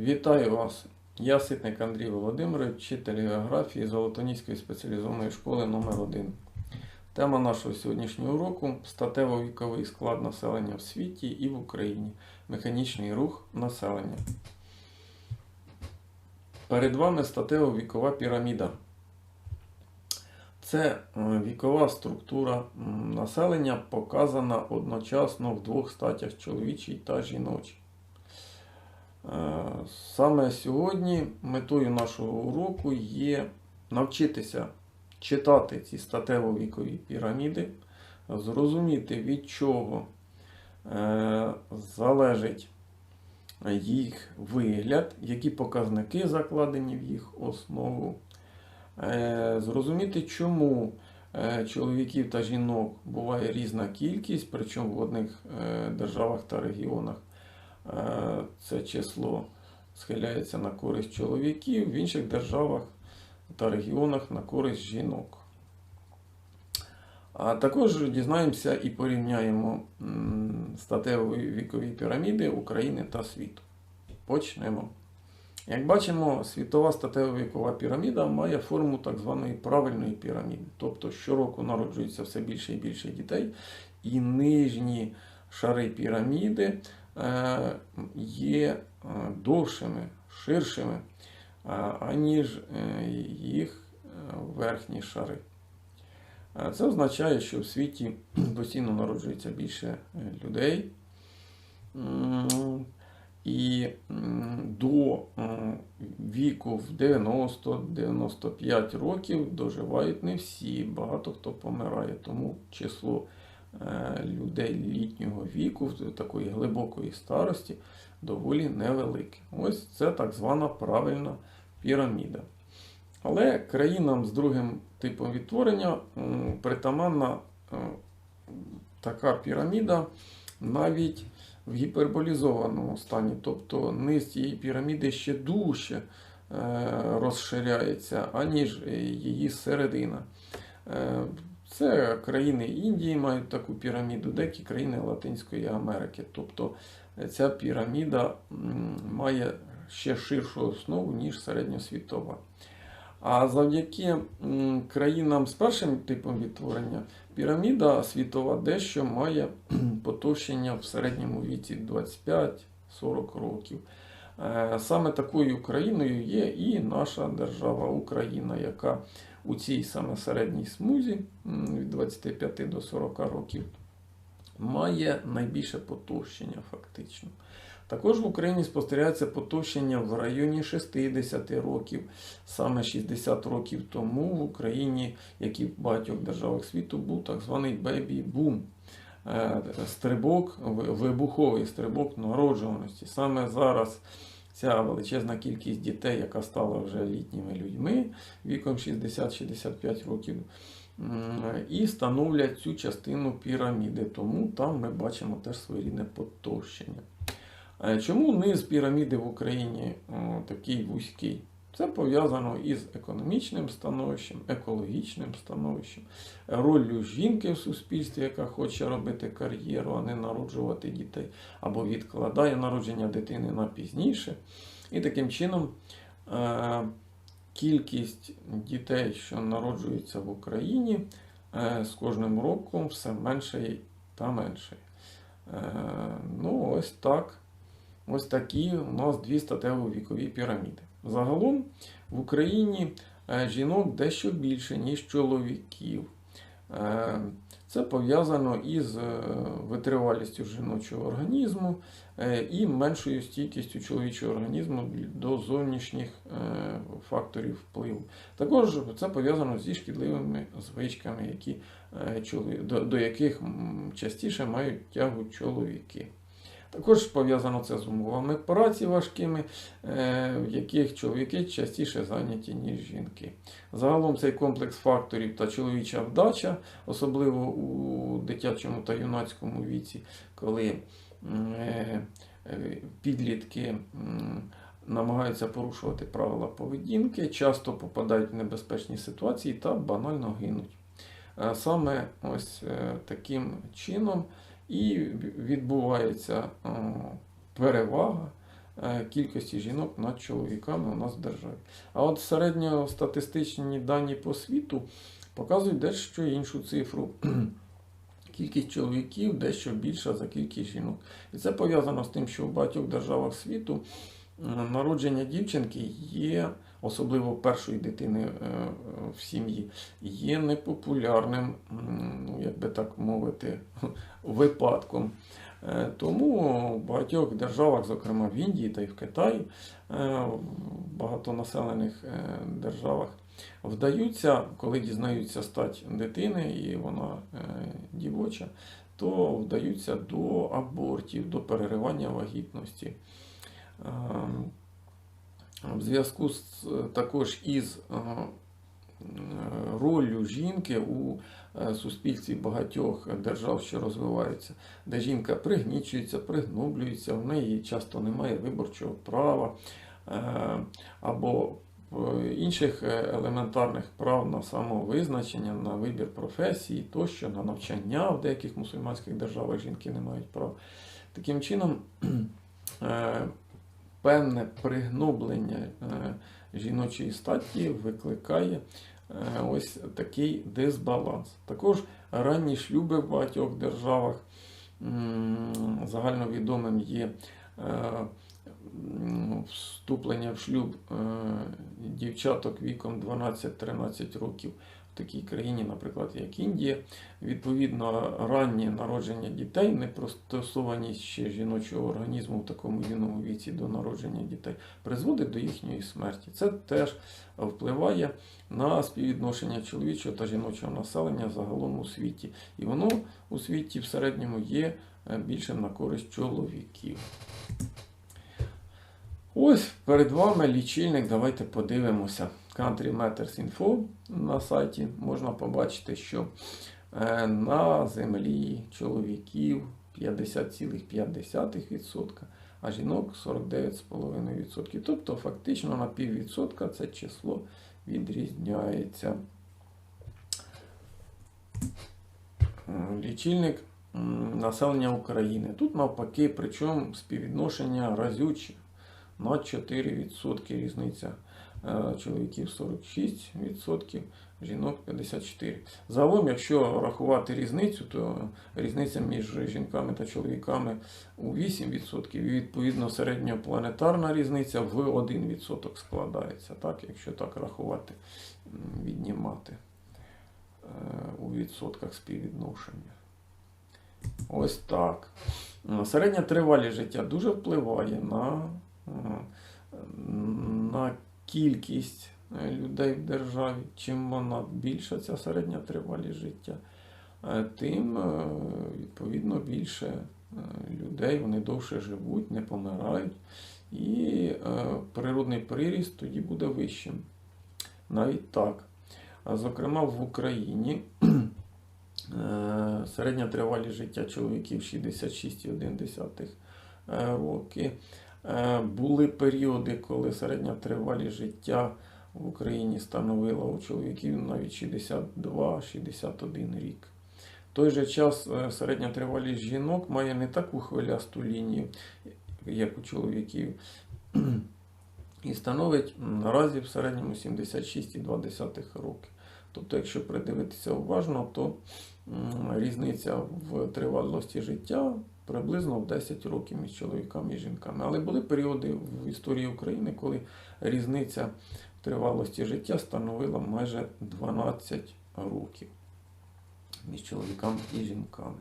Вітаю вас! Я Ситник Андрій Володимирович, вчитель географії Золотоніської спеціалізованої школи номер 1 Тема нашого сьогоднішнього уроку статево-віковий склад населення в світі і в Україні. Механічний рух населення. Перед вами статево-вікова піраміда. Це е, вікова структура населення, показана одночасно в двох статях чоловічій та жіночій. Е, Саме сьогодні метою нашого уроку є навчитися читати ці статево-вікові піраміди, зрозуміти від чого е, залежить їх вигляд, які показники закладені в їх основу, Е, зрозуміти, чому чоловіків та жінок буває різна кількість, причому в одних державах та регіонах це число схиляється на користь чоловіків, в інших державах та регіонах на користь жінок. А також дізнаємося і порівняємо статеві вікові піраміди України та світу. Почнемо. Як бачимо, світова статева вікова піраміда має форму так званої правильної піраміди. Тобто щороку народжується все більше і більше дітей, і нижні шари піраміди е, є е, довшими, ширшими, е, аніж е, їх е, верхні шари. Е, Це означає, що в світі постійно народжується більше е, людей. І до віку в 90-95 років доживають не всі, багато хто помирає. Тому число е, людей літнього віку, такої глибокої старості, доволі невелике. Ось це так звана правильна піраміда. Але країнам з другим типом відтворення притаманна е, така піраміда навіть в гіперболізованому стані. Тобто низ цієї піраміди ще дужче е, розширяється, аніж е, її середина. Це країни Індії мають таку піраміду, деякі країни Латинської Америки. Тобто е, ця піраміда має ще ширшу основу, ніж середньосвітова. А завдяки країнам з першим типом відтворення піраміда світова дещо має потовщення в середньому віці 25-40 років. Е, Саме такою країною є і наша держава Україна, яка у цій саме середній смузі від 25 до 40 років має найбільше потовщення фактично. Також в Україні спостерігається потовщення в районі 60 років. Саме 60 років тому в Україні, як і в багатьох державах світу, був так званий бебі-бум. Е, Стрибок, вибуховий стрибок народжуваності. Саме зараз ця величезна кількість дітей, яка стала вже літніми людьми віком 60-65 років, і становлять цю частину піраміди. Тому там ми бачимо теж своєрідне потовщення. Е, Чому низ піраміди в Україні такий вузький? Це пов'язано із економічним становищем, екологічним становищем, роллю жінки в суспільстві, яка хоче робити кар'єру, а не народжувати дітей, або відкладає народження дитини на пізніше. І таким чином е, кількість дітей, що народжуються в Україні, е, з кожним роком все менше та менше. Е, Ну, ось так. Ось такі у нас дві статево-вікові піраміди. Загалом в Україні е, жінок дещо більше, ніж чоловіків. Е, Це пов'язано із е, витривалістю жіночого організму і меншою стійкістю чоловічого організму до зовнішніх факторів впливу. Також це пов'язано зі шкідливими звичками, які, до яких частіше мають тягу чоловіки. Також пов'язано це з умовами праці важкими, е, в яких чоловіки частіше зайняті, ніж жінки. Загалом цей комплекс факторів та чоловіча вдача, особливо у дитячому та юнацькому віці, коли е, підлітки намагаються порушувати правила поведінки, часто попадають в небезпечні ситуації та банально гинуть. Е, Саме ось таким чином і відбувається е, перевага е, кількості жінок над чоловіками у нас в державі. А от середньостатистичні дані по світу показують дещо іншу цифру. Кількість чоловіків дещо більша за кількість жінок. І це пов'язано з тим, що в багатьох державах світу народження дівчинки є, особливо першої дитини е, в сім'ї, є непопулярним, ну, як би так мовити, випадком. Е, Тому в багатьох державах, зокрема в Індії та й в Китаї, в багатонаселених е, державах, вдаються, коли дізнаються стать дитини, і вона дівоча, то вдаються до абортів, до переривання вагітності. В зв'язку з також із е, ролью жінки у е, суспільстві багатьох держав, що розвиваються, де жінка пригнічується, пригноблюється, в неї часто немає виборчого права е, або е, інших е, елементарних прав на самовизначення, на вибір професії, тощо на навчання в деяких мусульманських державах жінки не мають права. Таким чином, е, певне пригноблення е, жіночої статі викликає е, ось такий дисбаланс. Також ранні шлюби в багатьох державах загальновідомим є е, вступлення в шлюб дівчаток віком 12-13 років в такій країні, наприклад, як Індія. Відповідно, раннє народження дітей, непристосованість ще жіночого організму в такому юному віці до народження дітей призводить до їхньої смерті. Це теж впливає на співвідношення чоловічого та жіночого населення загалом у світі. І воно у світі в середньому є е, більшим на користь чоловіків. Ось перед вами лічильник. Давайте подивимося. Country Matters Info на сайті можна побачити, що е, на землі чоловіків 50,5%, а жінок 49,5%. Тобто фактично на піввідсотка це число відрізняється. Лічильник населення України. Тут навпаки, причому співвідношення разюче на 4% різниця. Е, Чоловіків 46%, жінок 54%. Загалом, якщо рахувати різницю, то різниця між жінками та чоловіками у 8%, і відповідно середньопланетарна різниця в 1% складається, так, якщо так рахувати, віднімати е, у відсотках співвідношення. Ось так. Середня тривалість життя дуже впливає на, на кількість е, людей в державі. Чим вона більша, ця середня тривалість життя, е, тим е, відповідно більше е, людей вони довше живуть, не помирають. І е, природний приріст тоді буде вищим. Навіть так. Зокрема, в Україні е, середня тривалість життя чоловіків 66,1 е, роки. Е, Були періоди, коли середня тривалість життя в Україні становила у чоловіків навіть 62-61 рік. В той же час е, середня тривалість жінок має не таку хвилясту лінію, як у чоловіків, і становить наразі в середньому 76,2 роки. Тобто, якщо придивитися уважно, то різниця в тривалості життя приблизно в 10 років між чоловіками і жінками. Але були періоди в історії України, коли різниця тривалості життя становила майже 12 років між чоловіками і жінками.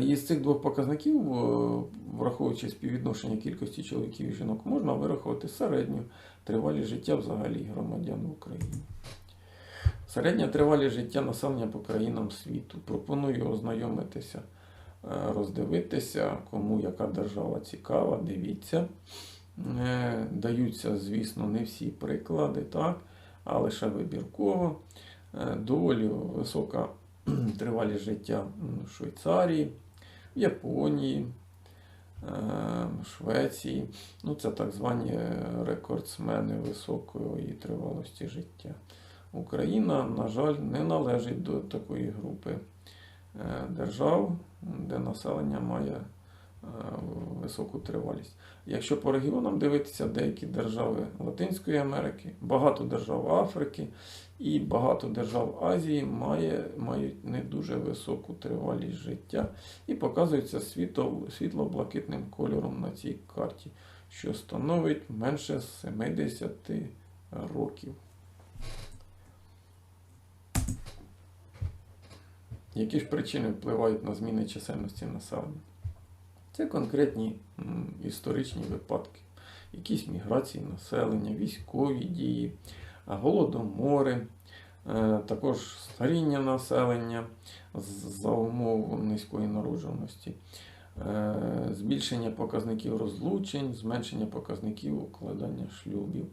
Із цих двох показників, е, враховуючи співвідношення кількості чоловіків і жінок, можна вирахувати середню тривалість життя взагалі громадян в Україні. Середня тривалість життя населення по країнам світу. Пропоную ознайомитися, роздивитися, кому яка держава цікава, дивіться. Е, Даються, звісно, не всі приклади, так, а лише вибірково. Е, Доволі висока тривалість життя в Швейцарії, в Японії, е, Швеції. Ну, це так звані е, рекордсмени високої тривалості життя. Україна, на жаль, не належить до такої групи е, держав, де населення має високу тривалість. Якщо по регіонам дивитися, деякі держави Латинської Америки, багато держав Африки і багато держав Азії має, мають не дуже високу тривалість життя і показується світло, світло-блакитним кольором на цій карті, що становить менше 70 років. Які ж причини впливають на зміни чисельності населення? Це конкретні історичні випадки, якісь міграції населення, військові дії, голодомори, е, також старіння населення за умов низької народжуваності, е, збільшення показників розлучень, зменшення показників укладання шлюбів.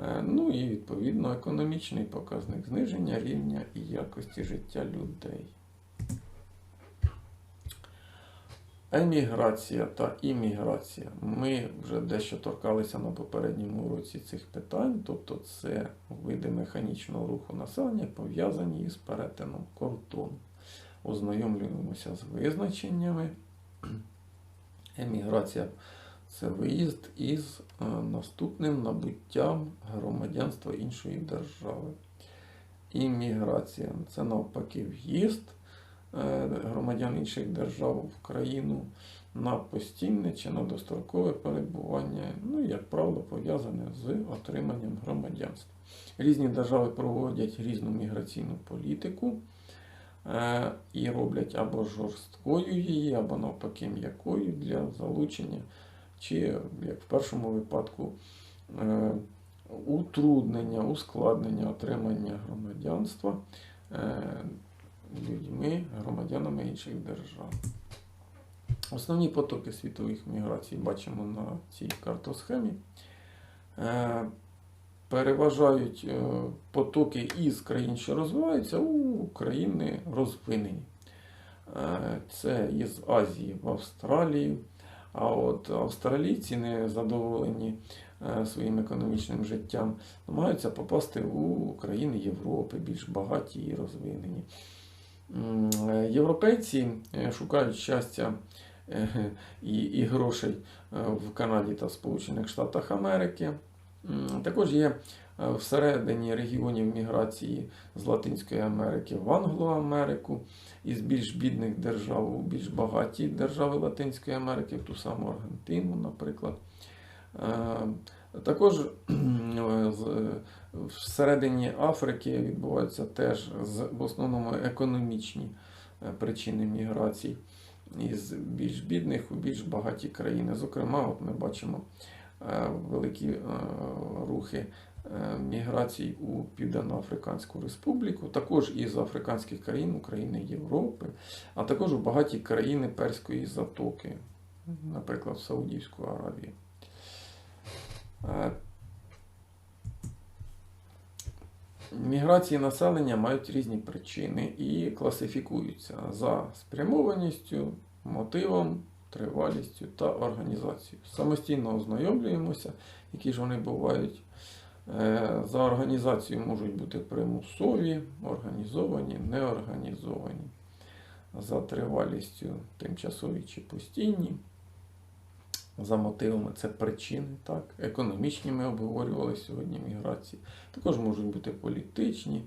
Е, Ну і відповідно економічний показник зниження рівня і якості життя людей. Еміграція та імміграція. Ми вже дещо торкалися на попередньому уроці цих питань, тобто це види механічного руху населення, пов'язані із перетином кордону. Ознайомлюємося з визначеннями. Еміграція це виїзд із е, наступним набуттям громадянства іншої держави. Імміграція це навпаки в'їзд громадян інших держав в країну на постійне чи на дострокове перебування, ну, як правило, пов'язане з отриманням громадянства. Різні держави проводять різну міграційну політику е, і роблять або жорсткою її, або навпаки м'якою для залучення, чи, як в першому випадку, е, утруднення, ускладнення отримання громадянства е, людьми, громадянами інших держав. Основні потоки світових міграцій бачимо на цій картосхемі. Е, Переважають е, потоки із країн, що розвиваються, у країни розвинені. Е, Це із Азії в Австралію. А от австралійці не задоволені своїм економічним життям, намагаються попасти у країни Європи, більш багаті і розвинені. Е, Європейці е, шукають щастя е, і, і грошей в Канаді та Сполучених Штатах Америки. Також є всередині регіонів міграції з Латинської Америки в Англоамерику, із більш бідних держав у більш багаті держави Латинської Америки, в ту саму Аргентину, наприклад. Е, Також е, всередині Африки відбуваються теж в основному економічні е, причини міграцій із більш бідних у більш багаті країни. Зокрема, от ми бачимо е, великі е, рухи е, міграцій у Південно-Африканську Республіку, також із африканських країн, України Європи, а також у багаті країни Перської затоки, наприклад, в Саудівську Аравію. Е, Міграції населення мають різні причини і класифікуються за спрямованістю, мотивом, тривалістю та організацією. Самостійно ознайомлюємося, які ж вони бувають. Е, За організацією можуть бути примусові, організовані, неорганізовані. За тривалістю тимчасові чи постійні. За мотивами це причини, так, економічні ми обговорювали сьогодні міграції. Також можуть бути політичні,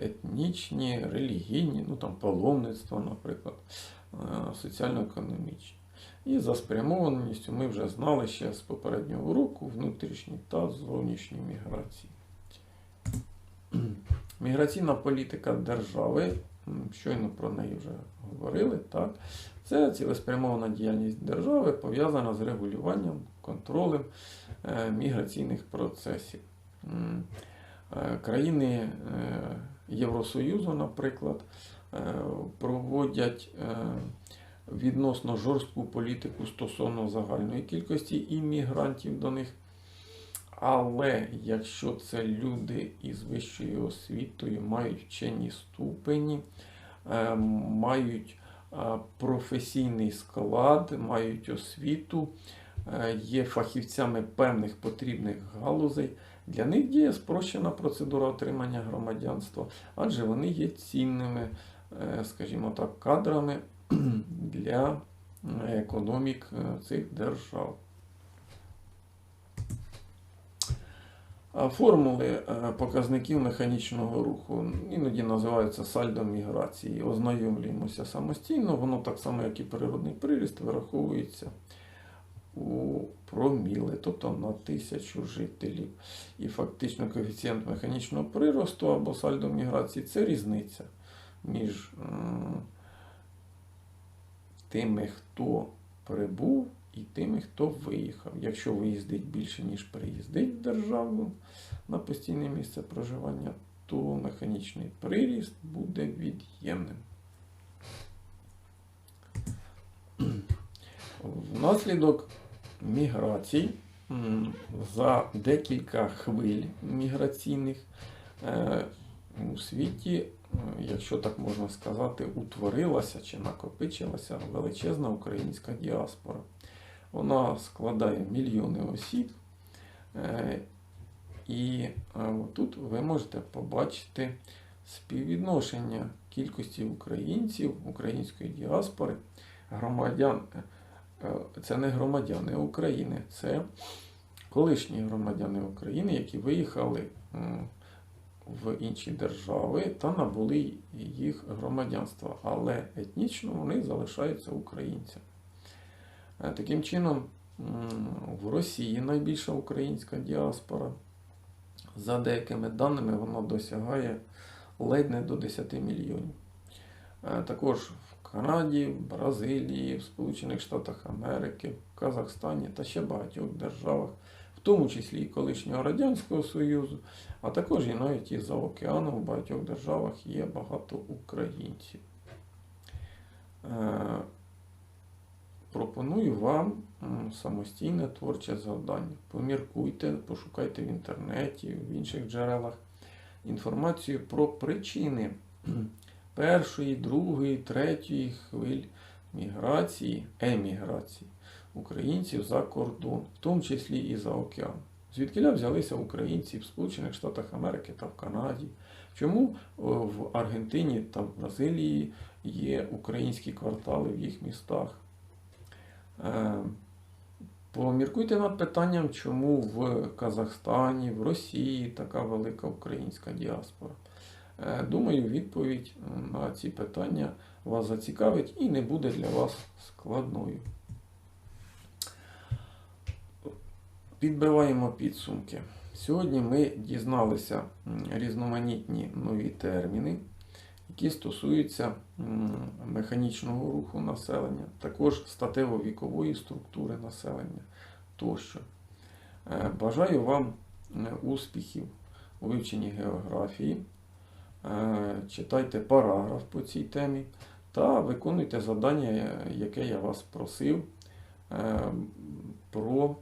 етнічні, релігійні, ну там паломництво, наприклад, е, соціально-економічні. І за спрямованістю ми вже знали ще з попереднього уроку внутрішні та зовнішні міграції. Міграційна політика держави, щойно про неї вже говорили, так, це цілеспрямована діяльність держави, пов'язана з регулюванням, контролем е, міграційних процесів. Е, Країни е, Євросоюзу, наприклад, проводять відносно жорстку політику стосовно загальної кількості іммігрантів до них. Але якщо це люди із вищою освітою, мають вчені ступені, мають професійний склад, мають освіту, е, є фахівцями певних потрібних галузей, для них діє спрощена процедура отримання громадянства, адже вони є цінними, е, скажімо так, кадрами для е, економік цих держав. Формули е, показників механічного руху іноді називаються сальдо міграції. Ознайомлюємося самостійно, воно так само, як і природний приріст, вираховується у проміли, тобто на тисячу жителів. І фактично коефіцієнт механічного приросту або сальдо міграції це різниця між тими, хто прибув, і тими, хто виїхав. Якщо виїздить більше, ніж приїздить в державу на постійне місце проживання, то механічний приріст буде від'ємним. Внаслідок міграцій за декілька хвиль міграційних е, у світі, е, якщо так можна сказати, утворилася чи накопичилася величезна українська діаспора. Вона складає мільйони осіб. Е, І е, тут ви можете побачити співвідношення кількості українців, української діаспори, громадян. е, Це не громадяни України, це колишні громадяни України, які виїхали в інші держави та набули їх громадянства, але етнічно вони залишаються українцями. Е, Таким чином, в Росії найбільша українська діаспора. За деякими даними, вона досягає ледь не до 10 мільйонів. Е, Також в Канаді, Бразилії, в Сполучених Штатах Америки, в Казахстані та ще багатьох державах, в тому числі і колишнього Радянського Союзу, а також і навіть і за океаном в багатьох державах є багато українців. Пропоную вам самостійне творче завдання. Поміркуйте, пошукайте в інтернеті, в інших джерелах інформацію про причини першої, другої, третьої хвиль міграції, еміграції українців за кордон, в тому числі і за океан. Звідкиля взялися українці в Сполучених Штатах Америки та в Канаді. Чому в Аргентині та в Бразилії є українські квартали в їх містах? Е, Поміркуйте над питанням, чому в Казахстані, в Росії така велика українська діаспора. Е, Думаю, відповідь на ці питання вас зацікавить і не буде для вас складною. Підбиваємо підсумки. Сьогодні ми дізналися різноманітні нові терміни, які стосуються механічного руху населення, також статево-вікової структури населення тощо. Е, Бажаю вам е, успіхів у вивченні географії. Е, Читайте параграф по цій темі та виконуйте завдання, яке я вас просив про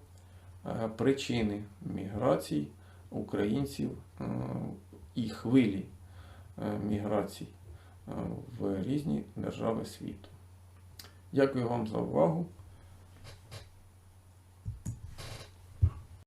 причини міграцій українців і хвилі міграцій в різні держави світу. Дякую вам за увагу.